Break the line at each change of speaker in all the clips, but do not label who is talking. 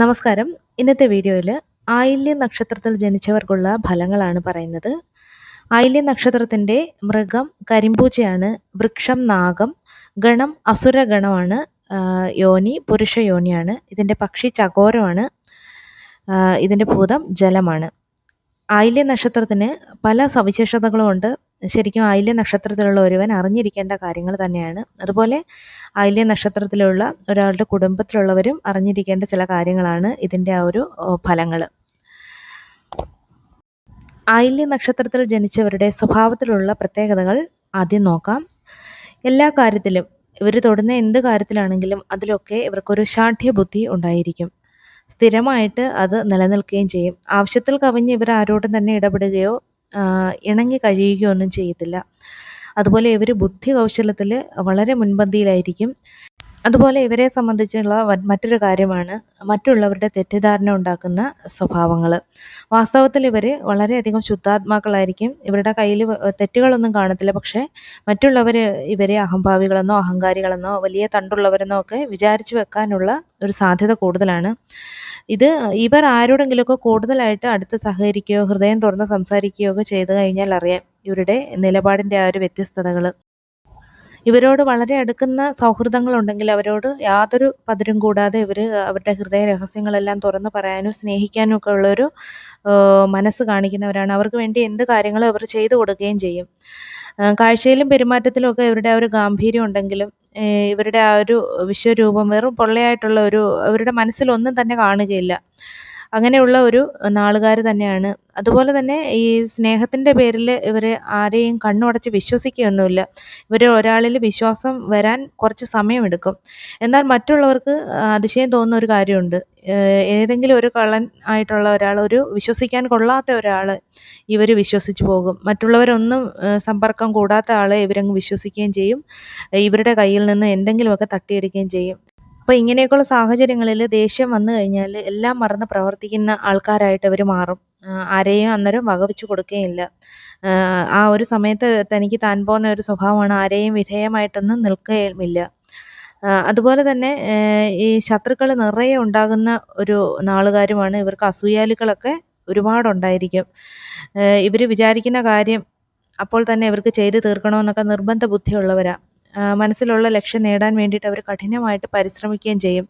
നമസ്കാരം. ഇന്നത്തെ വീഡിയോയിൽ ആയില്യ നക്ഷത്രത്തിൽ ജനിച്ചവർക്കുള്ള ഫലങ്ങളാണ് പറയുന്നത്. ആയില്യ നക്ഷത്രത്തിന്റെ മൃഗം കരിമ്പൂച്ചയാണ് വൃക്ഷം നാഗം ഗണം അസുരഗണമാണ് യോനി പുരുഷ യോനിയാണ് ഇതിന്റെ പക്ഷി ചകോരമാണ് ഇതിന്റെ ഭൂതം ജലമാണ്. ആയില്യ നക്ഷത്രത്തിന് പല സവിശേഷതകളും ഉണ്ട്. ശരിക്കും ആയില്യ നക്ഷത്രത്തിലുള്ള ഒരുവൻ അറിഞ്ഞിരിക്കേണ്ട കാര്യങ്ങൾ തന്നെയാണ്. അതുപോലെ ആയില്യ നക്ഷത്രത്തിലുള്ള ഒരാളുടെ കുടുംബത്തിലുള്ളവരും അറിഞ്ഞിരിക്കേണ്ട ചില കാര്യങ്ങളാണ് ഇതിന്റെ ആ ഒരു ഫലങ്ങൾ ആയില്യ നക്ഷത്രത്തിൽ ജനിച്ചവരുടെ സ്വഭാവത്തിലുള്ള പ്രത്യേകതകൾ ആദ്യം നോക്കാം. എല്ലാ കാര്യത്തിലും ഇവർ തൊടുന്ന എന്ത് കാര്യത്തിലാണെങ്കിലും അതിലൊക്കെ ഇവർക്കൊരു ശാഠ്യബുദ്ധി ഉണ്ടായിരിക്കും. സ്ഥിരമായിട്ട് അത് നിലനിൽക്കുകയും ചെയ്യും. ആവശ്യത്തിൽ കവിഞ്ഞ് ഇവർ ആരോടും തന്നെ ഇടപെടുകയോ ഇണങ്ങി കഴിയുകയൊന്നും ചെയ്യത്തില്ല. അതുപോലെ ഇവർ ബുദ്ധി കൗശലത്തിൽ വളരെ മുൻപന്തിയിലായിരിക്കും. അതുപോലെ ഇവരെ സംബന്ധിച്ചുള്ള മറ്റൊരു കാര്യമാണ് മറ്റുള്ളവരുടെ തെറ്റിദ്ധാരണ ഉണ്ടാക്കുന്ന സ്വഭാവങ്ങൾ വാസ്തവത്തിൽ ഇവർ വളരെയധികം ശുദ്ധാത്മാക്കളായിരിക്കും. ഇവരുടെ കയ്യിൽ തെറ്റുകളൊന്നും കാണത്തില്ല. പക്ഷേ മറ്റുള്ളവർ ഇവരെ അഹംഭാവികളെന്നോ അഹങ്കാരികളെന്നോ വലിയ തണ്ടുള്ളവരെന്നോ ഒക്കെ വിചാരിച്ചു വെക്കാനുള്ള ഒരു സാധ്യത കൂടുതലാണ്. ഇത് ഇവർ ആരോടെങ്കിലുമൊക്കെ കൂടുതലായിട്ട് അടുത്ത് സഹകരിക്കുകയോ ഹൃദയം തുറന്ന് സംസാരിക്കുകയോ ഒക്കെ ചെയ്തു കഴിഞ്ഞാൽ അറിയാം ഇവരുടെ നിലപാടിന്റെ ആ ഒരു വ്യത്യസ്തതകൾ ഇവരോട് വളരെ അടുക്കുന്ന സൗഹൃദങ്ങളുണ്ടെങ്കിൽ അവരോട് യാതൊരു പതിരും കൂടാതെ ഇവർ അവരുടെ ഹൃദയ രഹസ്യങ്ങളെല്ലാം തുറന്നു പറയാനും സ്നേഹിക്കാനും ഒക്കെ ഉള്ളൊരു മനസ്സ് കാണിക്കുന്നവരാണ്. അവർക്ക് വേണ്ടി എന്ത് കാര്യങ്ങളും അവർ ചെയ്തു കൊടുക്കുകയും ചെയ്യും. കാഴ്ചയിലും പെരുമാറ്റത്തിലും ഒക്കെ ഇവരുടെ ആ ഒരു ഗാംഭീര്യം ഉണ്ടെങ്കിലും ഇവരുടെ ആ ഒരു വിശ്വരൂപം വെറും പൊള്ളയായിട്ടുള്ള ഒരു അവരുടെ മനസ്സിൽ ഒന്നും തന്നെ കാണുകയില്ല. അങ്ങനെയുള്ള ഒരു നാളുകാർ തന്നെയാണ്. അതുപോലെ തന്നെ ഈ സ്നേഹത്തിന്റെ പേരിൽ ഇവർ ആരെയും കണ്ണുടച്ച് വിശ്വസിക്കുകയൊന്നുമില്ല. ഇവർ ഒരാളിൽ വിശ്വാസം വരാൻ കുറച്ച് സമയമെടുക്കും. എന്നാൽ മറ്റുള്ളവർക്ക് അതിശയം തോന്നുന്ന ഒരു കാര്യമുണ്ട്. ഏതെങ്കിലും ഒരു കള്ളൻ ആയിട്ടുള്ള ഒരാൾ ഒരു വിശ്വസിക്കാൻ കൊള്ളാത്ത ഒരാൾ ഇവർ വിശ്വസിച്ച് പോകും. മറ്റുള്ളവരൊന്നും സമ്പർക്കം കൂടാത്ത ആളെ ഇവരങ്ങ് വിശ്വസിക്കുകയും ചെയ്യും. ഇവരുടെ കയ്യിൽ നിന്ന് എന്തെങ്കിലുമൊക്കെ തട്ടിയെടുക്കുകയും ചെയ്യും. അപ്പോൾ ഇങ്ങനെയൊക്കെയുള്ള സാഹചര്യങ്ങളിൽ ദേഷ്യം വന്നു കഴിഞ്ഞാൽ എല്ലാം മറന്ന് പ്രവർത്തിക്കുന്ന ആൾക്കാരായിട്ട് അവർ മാറും. ആരെയും അന്നേരം വകവെച്ച് കൊടുക്കുകയില്ല ആ, ഒരു സമയത്ത് തനിക്ക് താൻ പോകുന്ന ഒരു സ്വഭാവമാണ് ആരെയും വിധേയമായിട്ടൊന്നും നിൽക്കുകയുമില്ല അതുപോലെ തന്നെ ഈ ശത്രുക്കൾ നിറയെ ഉണ്ടാകുന്ന ഒരു നാളുകാരുമാണ് ഇവർക്ക് അസൂയാലുക്കളൊക്കെ ഒരുപാടുണ്ടായിരിക്കും. ഇവർ വിചാരിക്കുന്ന കാര്യം അപ്പോൾ തന്നെ ഇവർക്ക് ചെയ്തു തീർക്കണമെന്നൊക്കെ നിർബന്ധ ബുദ്ധിയുള്ളവരാ ആ, മനസ്സിലുള്ള ലക്ഷ്യം നേടാൻ വേണ്ടിയിട്ട് അവർ കഠിനമായിട്ട് പരിശ്രമിക്കുകയും ചെയ്യും.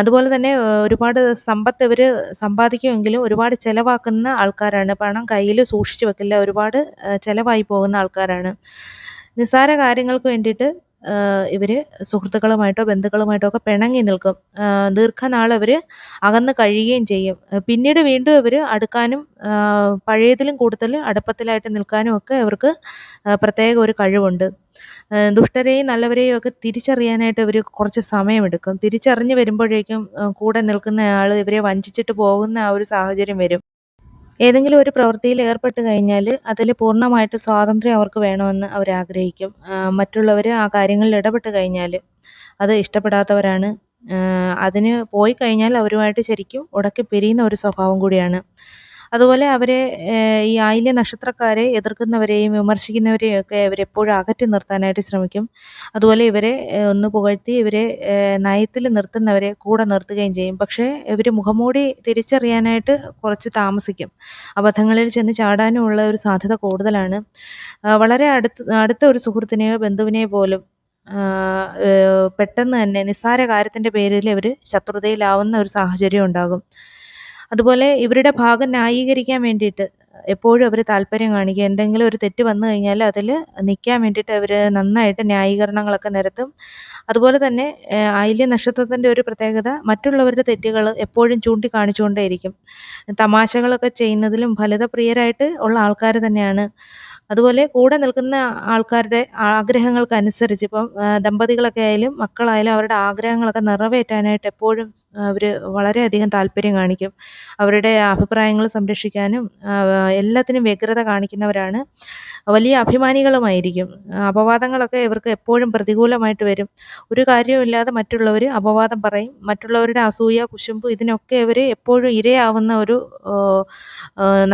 അതുപോലെ തന്നെ ഒരുപാട് സമ്പത്ത് ഇവർ സമ്പാദിക്കുമെങ്കിലും ഒരുപാട് ചിലവാക്കുന്ന ആൾക്കാരാണ്. പണം കയ്യിൽ സൂക്ഷിച്ചു വെക്കില്ല ഒരുപാട് ചിലവായി പോകുന്ന ആൾക്കാരാണ്. നിസ്സാര കാര്യങ്ങൾക്ക് വേണ്ടിയിട്ട് ഇവർ സുഹൃത്തുക്കളുമായിട്ടോ ബന്ധുക്കളുമായിട്ടോ ഒക്കെ പിണങ്ങി നിൽക്കും. ദീർഘനാൾ അവർ അകന്ന് കഴിയുകയും ചെയ്യും. പിന്നീട് വീണ്ടും ഇവർ അടുക്കാനും പഴയതിലും കൂടുതൽ അടുപ്പത്തിലായിട്ട് നിൽക്കാനും ഒക്കെ ഇവർക്ക് പ്രത്യേക ഒരു കഴിവുണ്ട്. ദുഷ്ടരെയും നല്ലവരെയും ഒക്കെ തിരിച്ചറിയാനായിട്ട് ഇവർ കുറച്ച് സമയമെടുക്കും. തിരിച്ചറിഞ്ഞ് വരുമ്പോഴേക്കും കൂടെ നിൽക്കുന്ന ആൾ ഇവരെ വഞ്ചിച്ചിട്ട് പോകുന്ന ആ ഒരു സാഹചര്യം വരും. ഏതെങ്കിലും ഒരു പ്രവൃത്തിയിൽ ഏർപ്പെട്ട് കഴിഞ്ഞാൽ അതിൽ പൂർണമായിട്ട് സ്വാതന്ത്ര്യം അവർക്ക് വേണമെന്ന് അവർ ആഗ്രഹിക്കും. മറ്റുള്ളവർ ആ കാര്യങ്ങളിൽ ഇടപെട്ട് കഴിഞ്ഞാൽ അത് ഇഷ്ടപ്പെടാത്തവരാണ്. അതിന് പോയി കഴിഞ്ഞാൽ അവരുമായിട്ട് ശരിക്കും ഉടക്കി പിരിയുന്ന ഒരു സ്വഭാവം കൂടിയാണ്. അതുപോലെ അവരെ ഈ ആയില്യ നക്ഷത്രക്കാരെ എതിർക്കുന്നവരെയും വിമർശിക്കുന്നവരെയും ഒക്കെ അവരെപ്പോഴും അകറ്റി നിർത്താനായിട്ട് ശ്രമിക്കും. അതുപോലെ ഇവരെ ഒന്ന് പുകഴ്ത്തി ഇവരെ നയത്തിൽ നിർത്തുന്നവരെ കൂടെ നിർത്തുകയും ചെയ്യും. പക്ഷേ ഇവർ മുഖംമൂടി തിരിച്ചറിയാനായിട്ട് കുറച്ച് താമസിക്കും. അബദ്ധങ്ങളിൽ ചെന്ന് ചാടാനുമുള്ള ഒരു സാധ്യത കൂടുതലാണ്. വളരെ അടുത്ത് അടുത്ത ഒരു സുഹൃത്തിനെയോ ബന്ധുവിനെയോ പോലും പെട്ടെന്ന് തന്നെ നിസ്സാര കാര്യത്തിന്റെ പേരിൽ ഇവർ ശത്രുതയിലാവുന്ന ഒരു സാഹചര്യം ഉണ്ടാകും. അതുപോലെ ഇവരുടെ ഭാഗം ന്യായീകരിക്കാൻ വേണ്ടിയിട്ട് എപ്പോഴും അവർ താല്പര്യം കാണിക്കും എന്തെങ്കിലും ഒരു തെറ്റ് വന്നു കഴിഞ്ഞാൽ അതിൽ നിൽക്കാൻ വേണ്ടിയിട്ട് അവർ നന്നായിട്ട് ന്യായീകരണങ്ങളൊക്കെ നിരത്തും. അതുപോലെ തന്നെ ആയില്യ നക്ഷത്രത്തിന്റെ ഒരു പ്രത്യേകത മറ്റുള്ളവരുടെ തെറ്റുകൾ എപ്പോഴും ചൂണ്ടിക്കാണിച്ചുകൊണ്ടേയിരിക്കും. തമാശകളൊക്കെ ചെയ്യുന്നതിലും ഫലിതപ്രിയരായിട്ട് ഉള്ള ആൾക്കാർ തന്നെയാണ്. അതുപോലെ കൂടെ നിൽക്കുന്ന ആൾക്കാരുടെ ആഗ്രഹങ്ങൾക്കനുസരിച്ച് ഇപ്പം ദമ്പതികളൊക്കെ ആയാലും മക്കളായാലും അവരുടെ ആഗ്രഹങ്ങളൊക്കെ നിറവേറ്റാനായിട്ട് എപ്പോഴും അവർ വളരെയധികം താല്പര്യം കാണിക്കും. അവരുടെ അഭിപ്രായങ്ങൾ സംരക്ഷിക്കാനും എല്ലാത്തിനും വ്യഗ്രത കാണിക്കുന്നവരാണ്. വലിയ അഭിമാനികളുമായിരിക്കും. അപവാദങ്ങളൊക്കെ ഇവർക്ക് എപ്പോഴും പ്രതികൂലമായിട്ട് വരും. ഒരു കാര്യവുമില്ലാതെ മറ്റുള്ളവർ അപവാദം പറയും. മറ്റുള്ളവരുടെ അസൂയ കുശുമ്പ് ഇതിനൊക്കെ ഇവർ എപ്പോഴും ഇരയാവുന്ന ഒരു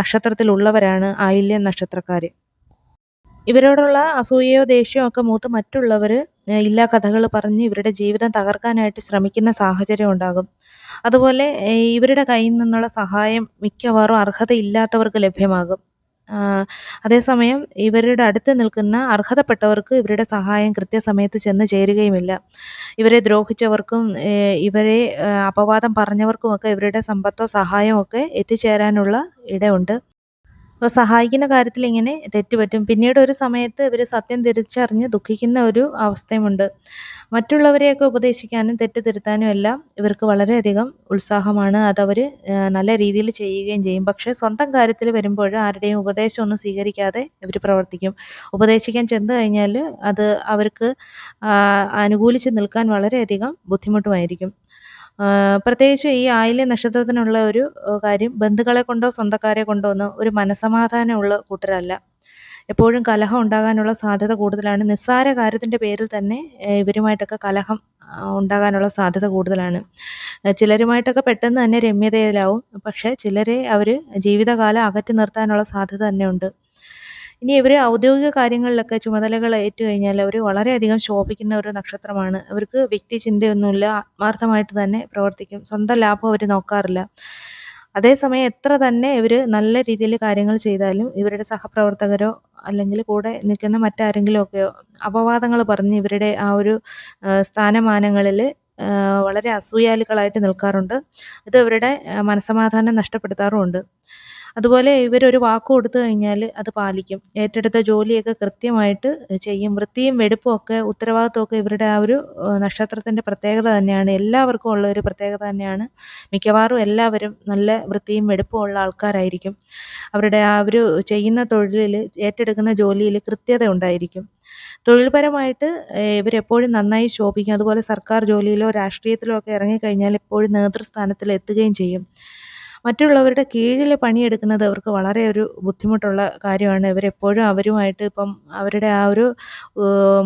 നക്ഷത്രത്തിലുള്ളവരാണ് ആയില്യം നക്ഷത്രക്കാർ ഇവരോടുള്ള അസൂയയോ ദേഷ്യമോ ഒക്കെ മൂത്ത് മറ്റുള്ളവർ ഇല്ലാ കഥകൾ പറഞ്ഞ് ഇവരുടെ ജീവിതം തകർക്കാനായിട്ട് ശ്രമിക്കുന്ന സാഹചര്യം ഉണ്ടാകും. അതുപോലെ ഇവരുടെ കയ്യിൽ നിന്നുള്ള സഹായം മിക്കവാറും അർഹതയില്ലാത്തവർക്ക് ലഭ്യമാകും. അതേസമയം ഇവരുടെ അടുത്ത് നിൽക്കുന്ന അർഹതപ്പെട്ടവർക്ക് ഇവരുടെ സഹായം കൃത്യസമയത്ത് ചെന്ന് ചേരുകയുമില്ല. ഇവരെ ദ്രോഹിച്ചവർക്കും ഇവരെ അപവാദം പറഞ്ഞവർക്കുമൊക്കെ ഇവരുടെ സമ്പത്തോ സഹായമോ ഒക്കെ എത്തിച്ചേരാനുള്ള ഇടയുണ്ട്. അപ്പോൾ സഹായിക്കുന്ന കാര്യത്തിൽ ഇങ്ങനെ തെറ്റുപറ്റും പിന്നീട് ഒരു സമയത്ത് ഇവർ സത്യം തിരിച്ചറിഞ്ഞ് ദുഃഖിക്കുന്ന ഒരു അവസ്ഥയുമുണ്ട്. മറ്റുള്ളവരെയൊക്കെ ഉപദേശിക്കാനും തെറ്റ് തിരുത്താനും എല്ലാം ഇവർക്ക് വളരെയധികം ഉത്സാഹമാണ്. അതവർ നല്ല രീതിയിൽ ചെയ്യുകയും ചെയ്യും. പക്ഷേ സ്വന്തം കാര്യത്തിൽ വരുമ്പോൾ ആരുടെയും ഉപദേശമൊന്നും സ്വീകരിക്കാതെ ഇവർ പ്രവർത്തിക്കും. ഉപദേശിക്കാൻ ചെന്ന് കഴിഞ്ഞാൽ അത് അവർക്ക് അനുകൂലിച്ച് നിൽക്കാൻ വളരെയധികം ബുദ്ധിമുട്ടുമായിരിക്കും. പ്രത്യേകിച്ച് ഈ ആയില്യ നക്ഷത്രത്തിനുള്ള ഒരു കാര്യം ബന്ധുക്കളെ കൊണ്ടോ സ്വന്തക്കാരെ കൊണ്ടോ ഒന്നും ഒരു മനസമാധാനമുള്ള കൂട്ടരല്ല. എപ്പോഴും കലഹം ഉണ്ടാകാനുള്ള സാധ്യത കൂടുതലാണ്. നിസ്സാര കാര്യത്തിന്റെ പേരിൽ തന്നെ ഇവരുമായിട്ടൊക്കെ കലഹം ഉണ്ടാകാനുള്ള സാധ്യത കൂടുതലാണ്. ചിലരുമായിട്ടൊക്കെ പെട്ടെന്ന് തന്നെ രമ്യതയിലാവും. പക്ഷേ ചിലരെ അവർ ജീവിതകാലം അകറ്റി നിർത്താനുള്ള സാധ്യത തന്നെ ഉണ്ട് ഇനി ഇവർ ഔദ്യോഗിക കാര്യങ്ങളിലൊക്കെ ചുമതലകൾ കഴിഞ്ഞാൽ അവർ വളരെയധികം ശോഭിക്കുന്ന ഒരു നക്ഷത്രമാണ്. അവർക്ക് വ്യക്തി ചിന്തയൊന്നുമില്ല. ആത്മാർത്ഥമായിട്ട് തന്നെ പ്രവർത്തിക്കും. സ്വന്തം ലാഭം അവർ നോക്കാറില്ല. അതേസമയം എത്ര തന്നെ ഇവർ നല്ല രീതിയിൽ കാര്യങ്ങൾ ചെയ്താലും ഇവരുടെ സഹപ്രവർത്തകരോ അല്ലെങ്കിൽ കൂടെ നിൽക്കുന്ന മറ്റാരെങ്കിലും ഒക്കെ അപവാദങ്ങൾ പറഞ്ഞ് ഇവരുടെ ആ ഒരു സ്ഥാനമാനങ്ങളിൽ വളരെ അസൂയാലുക്കളായിട്ട് നിൽക്കാറുണ്ട്. ഇത് ഇവരുടെ മനസ്സമാധാനം നഷ്ടപ്പെടുത്താറുമുണ്ട്. അതുപോലെ ഇവരൊരു വാക്ക് കൊടുത്തു കഴിഞ്ഞാൽ അത് പാലിക്കും. ഏറ്റെടുത്ത ജോലിയൊക്കെ കൃത്യമായിട്ട് ചെയ്യും. വൃത്തിയും വെടിപ്പും ഒക്കെ ഉത്തരവാദിത്വമൊക്കെ ഇവരുടെ ആ ഒരു നക്ഷത്രത്തിന്റെ പ്രത്യേകത തന്നെയാണ്. എല്ലാവർക്കും ഉള്ള ഒരു പ്രത്യേകത തന്നെയാണ്. മിക്കവാറും എല്ലാവരും നല്ല വൃത്തിയും വെടിപ്പും ഉള്ള ആൾക്കാരായിരിക്കും. അവരുടെ ആ ഒരു ചെയ്യുന്ന തൊഴിലിൽ ഏറ്റെടുക്കുന്ന ജോലിയിൽ കൃത്യത ഉണ്ടായിരിക്കും. തൊഴിൽപരമായിട്ട് ഇവരെപ്പോഴും നന്നായി ശോഭിക്കും. അതുപോലെ സർക്കാർ ജോലിയിലോ രാഷ്ട്രീയത്തിലോ ഒക്കെ ഇറങ്ങിക്കഴിഞ്ഞാൽ എപ്പോഴും നേതൃസ്ഥാനത്തിൽ എത്തുകയും ചെയ്യും. മറ്റുള്ളവരുടെ കീഴിൽ പണിയെടുക്കുന്നത് അവർക്ക് വളരെ ഒരു ബുദ്ധിമുട്ടുള്ള കാര്യമാണ്. ഇവരെപ്പോഴും അവരുമായിട്ട് ഇപ്പം അവരുടെ ആ ഒരു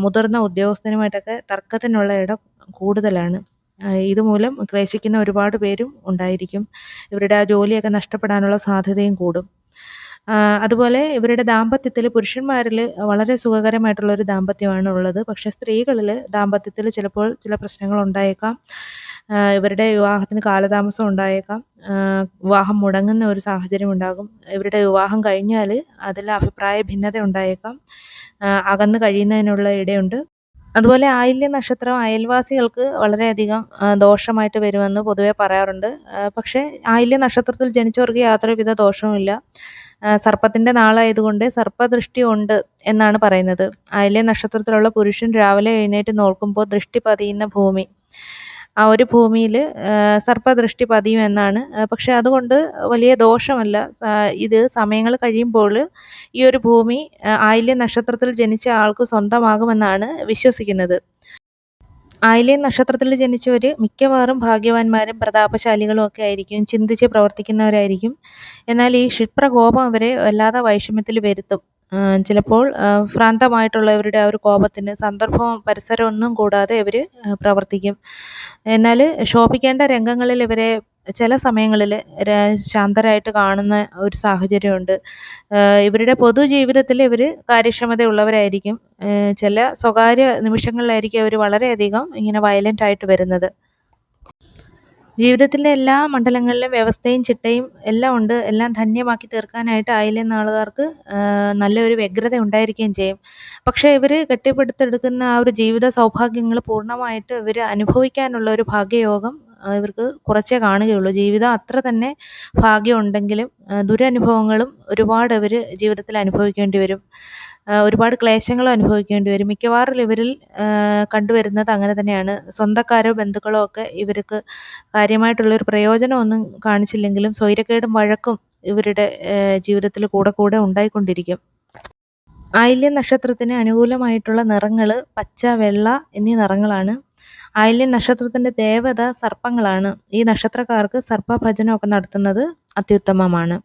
മുതിർന്ന ഉദ്യോഗസ്ഥനുമായിട്ടൊക്കെ തർക്കത്തിനുള്ള ഇടം കൂടുതലാണ്. ഇതുമൂലം ക്ലേശിക്കുന്ന ഒരുപാട് പേരും ഉണ്ടായിരിക്കും. ഇവരുടെ ആ ജോലിയൊക്കെ നഷ്ടപ്പെടാനുള്ള സാധ്യതയും കൂടും. അതുപോലെ ഇവരുടെ ദാമ്പത്യത്തിൽ പുരുഷന്മാരിൽ വളരെ സുഖകരമായിട്ടുള്ള ഒരു ദാമ്പത്യമാണ് ഉള്ളത് പക്ഷേ സ്ത്രീകളിൽ ദാമ്പത്യത്തിൽ ചിലപ്പോൾ ചില പ്രശ്നങ്ങൾ ഉണ്ടായേക്കാം ഇവരുടെ വിവാഹത്തിന് കാലതാമസം ഉണ്ടായേക്കാം. വിവാഹം മുടങ്ങുന്ന ഒരു സാഹചര്യം ഉണ്ടാകും. ഇവരുടെ വിവാഹം കഴിഞ്ഞാൽ അതിൽ അഭിപ്രായ ഭിന്നത ഉണ്ടായേക്കാം. അകന്ന് കഴിയുന്നതിനുള്ള ഇടയുണ്ട്. അതുപോലെ ആയില്യ നക്ഷത്രം അയൽവാസികൾക്ക് വളരെയധികം ദോഷമായിട്ട് വരുമെന്ന് പൊതുവെ പറയാറുണ്ട്. പക്ഷേ ആയില്യ നക്ഷത്രത്തിൽ ജനിച്ചവർക്ക് യാതൊരുവിധ ദോഷവുമില്ല സർപ്പത്തിന്റെ നാളായതുകൊണ്ട് സർപ്പദൃഷ്ടി ഉണ്ട് എന്നാണ് പറയുന്നത്. ആയില്യ നക്ഷത്രത്തിലുള്ള പുരുഷൻ രാവിലെ എഴുന്നേറ്റ് നോക്കുമ്പോൾ ദൃഷ്ടി പതിയുന്ന ഭൂമി. ആ ഒരു ഭൂമിയിൽ സർപ്പദൃഷ്ടി പതിയുമെന്നാണ് പക്ഷേ അതുകൊണ്ട് വലിയ ദോഷമല്ല. ഇത് സമയങ്ങൾ കഴിയുമ്പോൾ ഈ ഒരു ഭൂമി ആയില്യ നക്ഷത്രത്തിൽ ജനിച്ച ആൾക്ക് സ്വന്തമാകുമെന്നാണ് വിശ്വസിക്കുന്നത്. ആയില്യ നക്ഷത്രത്തിൽ ജനിച്ചവർ മിക്കവാറും ഭാഗ്യവാന്മാരും പ്രതാപശാലികളും ഒക്കെ ആയിരിക്കും ചിന്തിച്ച് പ്രവർത്തിക്കുന്നവരായിരിക്കും. എന്നാൽ ഈ ക്ഷിപ്രകോപം അവരെ വല്ലാതെ വൈഷമ്യത്തിൽ വരുത്തും. ചിലപ്പോൾ ഭ്രാന്തമായിട്ടുള്ളവരുടെ ആ ഒരു കോപത്തിന് സന്ദർഭവും പരിസരമൊന്നും കൂടാതെ ഇവർ പ്രവർത്തിക്കും. എന്നാൽ ശോഭിക്കേണ്ട രംഗങ്ങളിൽ ഇവരെ ചില സമയങ്ങളിൽ ശാന്തരായിട്ട് കാണുന്ന ഒരു സാഹചര്യമുണ്ട്. ഇവരുടെ പൊതുജീവിതത്തിൽ ഇവർ കാര്യക്ഷമതയുള്ളവരായിരിക്കും. ചില സ്വകാര്യ നിമിഷങ്ങളിലായിരിക്കും അവർ വളരെയധികം ഇങ്ങനെ വയലന്റ് ആയിട്ട് വരുന്നത്. ജീവിതത്തിലെ എല്ലാ മണ്ഡലങ്ങളിലും വ്യവസ്ഥയും ചിട്ടയും എല്ലാം ഉണ്ട്. എല്ലാം ധന്യമാക്കി തീർക്കാനായിട്ട് ആയില്യം നാളുകാർക്ക് നല്ലൊരു വ്യഗ്രത ഉണ്ടായിരിക്കുകയും ചെയ്യും. പക്ഷേ ഇവർ കെട്ടിപ്പടുത്തെടുക്കുന്ന ആ ഒരു ജീവിത സൗഭാഗ്യങ്ങൾ പൂർണമായിട്ട് ഇവർ അനുഭവിക്കാനുള്ള ഒരു ഭാഗ്യയോഗം ഇവർക്ക് കുറച്ചേ കാണുകയുള്ളൂ. ജീവിതം അത്ര തന്നെ ഭാഗ്യം ഉണ്ടെങ്കിലും ദുരനുഭവങ്ങളും ഒരുപാട് അവർ ജീവിതത്തിൽ അനുഭവിക്കേണ്ടി വരും. ഒരുപാട് ക്ലേശങ്ങൾ അനുഭവിക്കേണ്ടി വരും. മിക്കവാറും ഇവരിൽ കണ്ടുവരുന്നത് അങ്ങനെ തന്നെയാണ്. സ്വന്തക്കാരോ ബന്ധുക്കളോ ഒക്കെ ഇവർക്ക് കാര്യമായിട്ടുള്ളൊരു പ്രയോജനമൊന്നും കാണിച്ചില്ലെങ്കിലും സ്വൈരക്കേടും വഴക്കും ഇവരുടെ ജീവിതത്തിൽ കൂടെ കൂടെ ഉണ്ടായിക്കൊണ്ടിരിക്കും. ആയില്യ നക്ഷത്രത്തിന് അനുകൂലമായിട്ടുള്ള നിറങ്ങൾ പച്ച വെള്ള എന്നീ നിറങ്ങളാണ്. ആയില്യം നക്ഷത്രത്തിന്റെ ദേവത സർപ്പങ്ങളാണ്. ഈ നക്ഷത്രക്കാർക്ക് സർപ്പഭജനമൊക്കെ നടത്തുന്നത് അത്യുത്തമമാണ്.